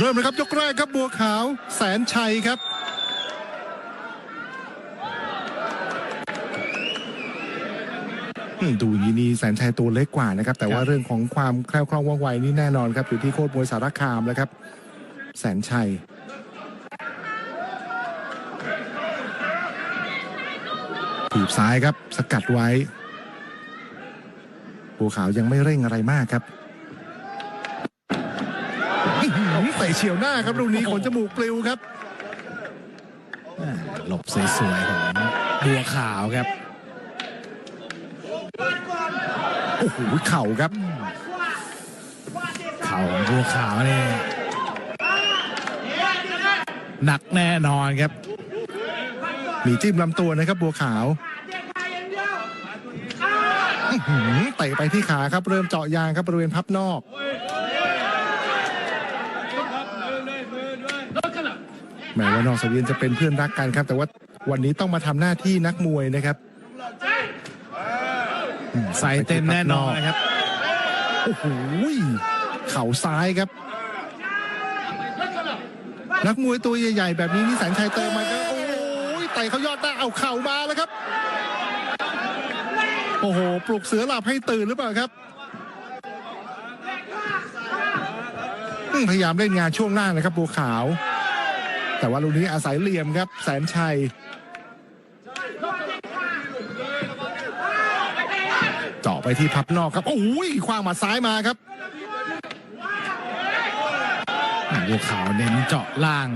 เริ่มเลยครับยกแรกครับบัวขาวแสนชัยครับอืมดูอย่างนี้นี่แสนชัยตัวเล็กกว่านะครับ แต่ว่าครับเรื่องของความแคล่วคล่องว่องไวนี่แน่นอนครับ อยู่ที่โคตรมวยสารคามแล้วครับ แสนชัยถีบซ้ายครับ สกัดไว้บัวขาวยังไม่เร่งอะไรมากครับอื้อหือเตะเฉียวหน้าครับลูกนี้ขนจมูกปลิวครับอ่าหลบสวยๆของบัวขาวครับโอ้โหเข่าครับ เข่าของบัวขาวนี่หนักแน่นอนครับ มีจิ้มลำตัวนะครับบัวขาวอื้อหือเตะไปที่ขาครับ เริ่มเจาะยางครับบริเวณพับนอก แม้ว่านอกสังเวียนจะเป็นเพื่อนรักกันครับ แต่ว่าวันนี้ต้องมาทำหน้าที่นักมวยนะครับอืมใส่เต็มแน่นอนนะครับโอ้โหเข่าซ้ายครับ นักมวยตัวใหญ่ๆ แบบนี้นี่แสนชัยเติมมาก็โอ้ยไต่เขายอดหน้าเอาเข่ามาแล้วครับ โอ้โห ปลุกเสือหลับให้ตื่นหรือเปล่าครับอืมพยายามเล่นงานช่วงล่างนะครับบัวขาว แต่ว่าลูกนี้อาศัยเหลี่ยมครับ แสนชัยเจาะไปที่พับนอกครับ โอ้ยคว้างหมาซ้ายมาครับบัวขาวเน้นเจาะล่าง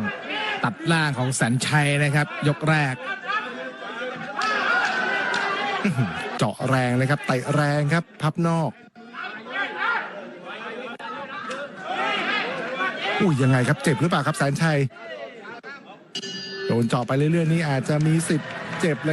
ตัดล่างของแสนชัยนะครับ ยกแรก เจาะแรงเลยครับเตะแรงครับ พับนอกอุ้ยยังไงครับเจ็บหรือเปล่าครับแสนชัย โดนเจาะไปเรื่อยๆนี่อาจจะมีสิทธิ์เจ็บเลย